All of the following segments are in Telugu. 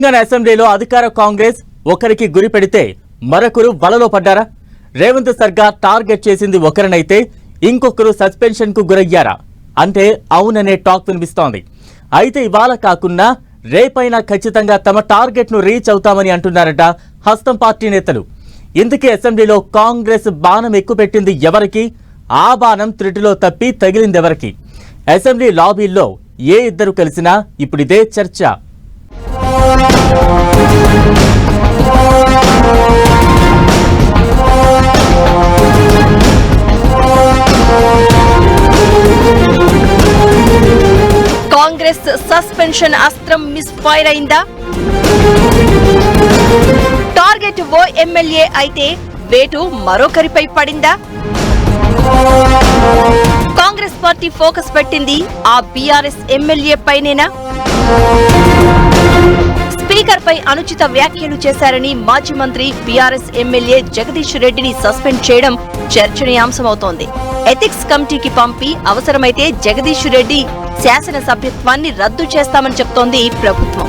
తెలంగాణ అసెంబ్లీలో అధికార కాంగ్రెస్ ఒకరికి గురి పెడితే మరొకరు వలలో పడ్డారా? రేవంత్ సర్కార్ టార్గెట్ చేసింది ఒకరినైతే ఇంకొకరు సస్పెన్షన్కు గురయ్యారా? అంటే అవుననే టాక్ వినిపిస్తోంది. అయితే ఇవాళ కాకుండా రేపైనా ఖచ్చితంగా తమ టార్గెట్ను రీచ్ అవుతామని అంటున్నారట హస్తం పార్టీ నేతలు. ఇందుకే అసెంబ్లీలో కాంగ్రెస్ బాణం ఎక్కుపెట్టింది ఎవరికి? ఆ బాణం త్రుటిలో తప్పి తగిలింది ఎవరికి? అసెంబ్లీ లాబీల్లో ఏ ఇద్దరు కలిసినా ఇప్పుడిదే చర్చ. కాంగ్రెస్ సస్పెన్షన్ అస్త్రం మిస్ ఫైర్ అయిందా? టార్గెట్ ఓ ఎమ్మెల్యే అయితే వేటు మరొకరిపై పడిందా? కాంగ్రెస్ పార్టీ ఫోకస్ పెట్టింది ఆ బీఆర్ఎస్ ఎమ్మెల్యే పైనేనా? స్పీకర్ పై అనుచిత వ్యాఖ్యలు చేశారని మాజీ మంత్రి బీఆర్ఎస్ ఎమ్మెల్యే జగదీష్ రెడ్డిని సస్పెండ్ చేయడం చర్చనీయాంశమవుతోంది. ఎథిక్స్ కమిటీకి పంపి అవసరమైతే జగదీష్ రెడ్డి శాసన సభ్యత్వాన్ని రద్దు చేస్తామని చెప్తోంది ప్రభుత్వం.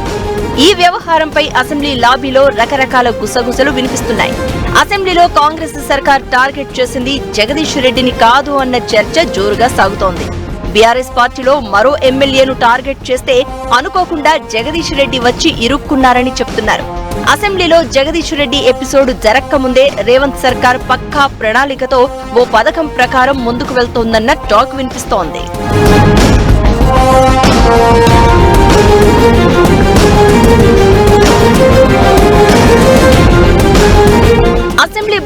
ఈ వ్యవహారంపై అసెంబ్లీ లాబీలో రకరకాల గుసగుసలు వినిపిస్తున్నాయి. అసెంబ్లీలో కాంగ్రెస్ సర్కార్ టార్గెట్ చేసింది జగదీష్ రెడ్డిని కాదు అన్న చర్చ జోరుగా సాగుతోంది. బీఆర్ఎస్ పార్టీలో మరో ఎమ్మెల్యేను టార్గెట్ చేస్తే అనుకోకుండా జగదీష్ రెడ్డి వచ్చి ఇరుక్కున్నారని చెప్తున్నారు. అసెంబ్లీలో జగదీష్ రెడ్డి ఎపిసోడ్ జరక్కముందే రేవంత్ సర్కార్ పక్కా ప్రణాళికతో ఓ పథకం ప్రకారం ముందుకు వెళ్తోందన్న టాక్ వినిపిస్తోంది. అసెంబ్లీ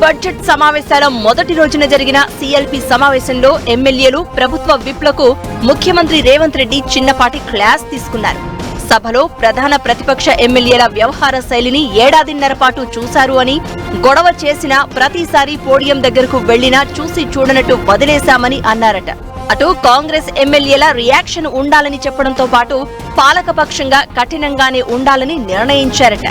బడ్జెట్ సమావేశాల మొదటి రోజున జరిగిన సీఎల్పీ సమావేశంలో ఎమ్మెల్యేలు ప్రభుత్వ విప్లకు ముఖ్యమంత్రి రేవంత్ రెడ్డి చిన్నపాటి క్లాస్ తీసుకున్నారు. సభలో ప్రధాన ప్రతిపక్ష ఎమ్మెల్యేల వ్యవహార శైలిని ఏడాదిన్నర పాటు చూశారు అని గొడవ చేసిన ప్రతిసారి పోడియం దగ్గరకు వెళ్ళినా చూసి చూడనట్టు వదిలేశామని అన్నారట. అటు కాంగ్రెస్ ఎమ్మెల్యేల రియాక్షన్ ఉండాలని చెప్పడంతో పాటు పాలకపక్షంగా కఠినంగానే ఉండాలని నిర్ణయించారట.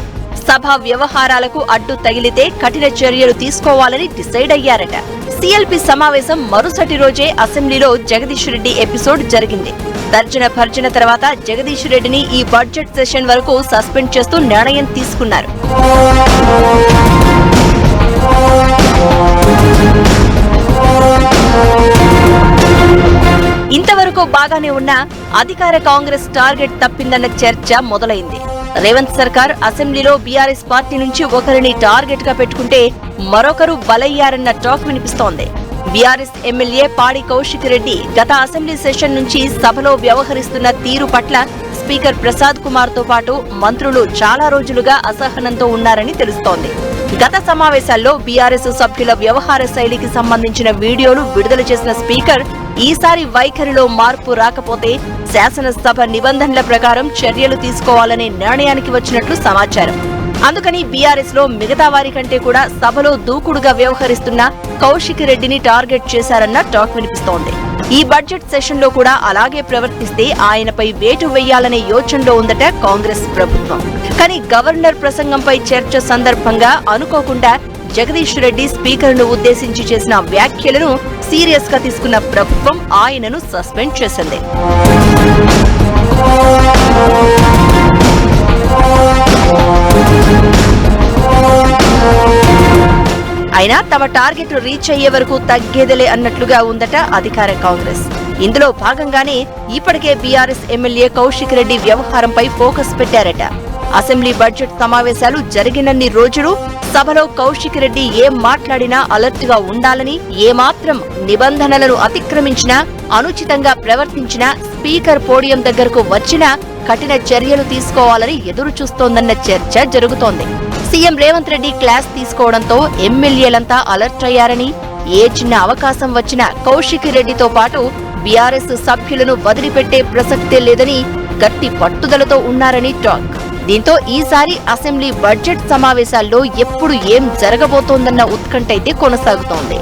సభ వ్యవహారాలకు అడ్డు తగిలితే కఠిన చర్యలు తీసుకోవాలని డిసైడ్ అయ్యారట. సిఎల్పి సమావేశం మరుసటి రోజే అసెంబ్లీలో జగదీష్ రెడ్డి ఎపిసోడ్ జరిగింది. తర్జన భర్జన తర్వాత జగదీష్ రెడ్డిని ఈ బడ్జెట్ సెషన్ వరకు సస్పెండ్ చేస్తూ నిర్ణయం తీసుకున్నారు. ఇంతవరకు బాగానే ఉన్న అధికార కాంగ్రెస్ టార్గెట్ తప్పిందన్న చర్చ మొదలైంది. రేవంత్ సర్కార్ అసెంబ్లీలో బీఆర్ఎస్ పార్టీ నుంచి ఒకరిని టార్గెట్గా పెట్టుకుంటే మరొకరు బలయ్యారన్న టాక్ వినిపిస్తోంది. బీఆర్ఎస్ ఎమ్మెల్యే పాడి కౌశిక్ రెడ్డి గత అసెంబ్లీ సెషన్ నుంచి సభలో వ్యవహరిస్తున్న తీరు పట్ల స్పీకర్ ప్రసాద్ కుమార్తో పాటు మంత్రులు చాలా రోజులుగా అసహనంతో ఉన్నారని తెలుస్తోంది. గత సమావేశాల్లో బీఆర్ఎస్ సభ్యుల వ్యవహార శైలికి సంబంధించిన వీడియోలు విడుదల చేసిన స్పీకర్ ఈసారి వైఖరిలో మార్పు రాకపోతే శాసనసభ నిబంధనల ప్రకారం చర్యలు తీసుకోవాలనే నిర్ణయానికి వచ్చినట్లు సమాచారం. అందుకని బీఆర్ఎస్లో మిగతా వారి కంటే కూడా సభలో దూకుడుగా వ్యవహరిస్తున్న కౌశిక్ రెడ్డిని టార్గెట్ చేశారన్న టాక్ వినిపిస్తోంది. ఈ బడ్జెట్ సెషన్లో కూడా అలాగే ప్రవర్తిస్తే ఆయనపై వేటు వేయాలనే యోచనలో ఉందట కాంగ్రెస్ ప్రభుత్వం. కానీ గవర్నర్ ప్రసంగంపై చర్చ సందర్భంగా అనుకోకుండా జగదీష్ రెడ్డి స్పీకర్ను ఉద్దేశించి చేసిన వ్యాఖ్యలను సీరియస్గా తీసుకున్న ప్రభుత్వం ఆయనను సస్పెండ్ చేసింది. అయినా తమ టార్గెట్ రీచ్ అయ్యే వరకు తగ్గేదిలే అన్నట్లుగా ఉందట అధికార కాంగ్రెస్. ఇందులో భాగంగానే ఇప్పటికే బీఆర్ఎస్ ఎమ్మెల్యే కౌశిక్ రెడ్డి వ్యవహారంపై ఫోకస్ పెట్టారట. అసెంబ్లీ బడ్జెట్ సమావేశాలు జరిగినన్ని రోజులు సభలో కౌశిక్ రెడ్డి ఏం మాట్లాడినా అలర్ట్గా ఉండాలని ఏమాత్రం నిబంధనలను అతిక్రమించినా అనుచితంగా ప్రవర్తించినా స్పీకర్ పోడియం దగ్గరకు వచ్చినా కఠిన చర్యలు తీసుకోవాలని ఎదురు చూస్తోందన్న చర్చ జరుగుతోంది. సీఎం రేవంత్ రెడ్డి క్లాస్ తీసుకోవడంతో ఎమ్మెల్యేలంతా అలర్ట్ అయ్యారని ఏ చిన్న అవకాశం వచ్చినా కౌశిక్ రెడ్డితో పాటు బీఆర్ఎస్ సభ్యులను వదిలిపెట్టే ప్రసక్తే లేదని గట్టి పట్టుదలతో ఉన్నారని టాక్. దీంతో ఈసారి అసెంబ్లీ బడ్జెట్ సమావేశాల్లో ఎప్పుడు ఏం జరగబోతోందన్న ఉత్కంఠ అయితే కొనసాగుతోంది.